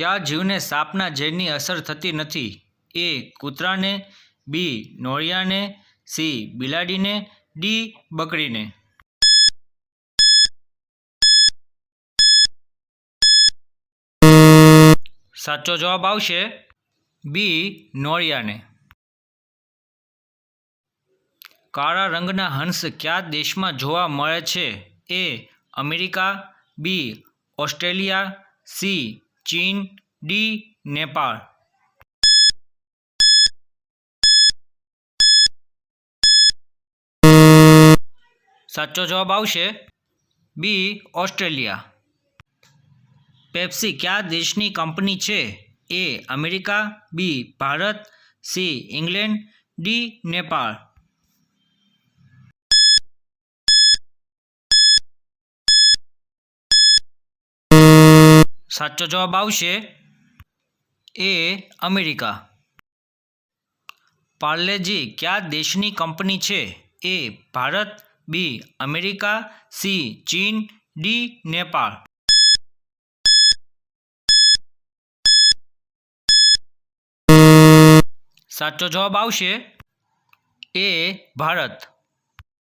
કયા જીવને સાપના ઝેરની અસર થતી નથી? એ કૂતરાને, બી નોળિયાને, સી બિલાડીને, ડી બકરીને. સાચો જવાબ આવશે, બી નોળિયાને. કાળા રંગના હંસ કયા દેશમાં જોવા મળે છે? A America, B Australia, C ચીન, ડી, નેપાળ. સાચો જવાબ આવશે બી, ઓસ્ટ્રેલિયા. પેપ્સી કયા દેશની કંપની છે? A, America, B, Bharat, C, England, D, Nepal. સાચો જવાબ આવશે એ અમેરિકા. પાર્લેજી, કયા દેશની કંપની છે? A Bharat, B America, C ચીન, ડી નેપાળ. સાચો જવાબ આવશે એ ભારત.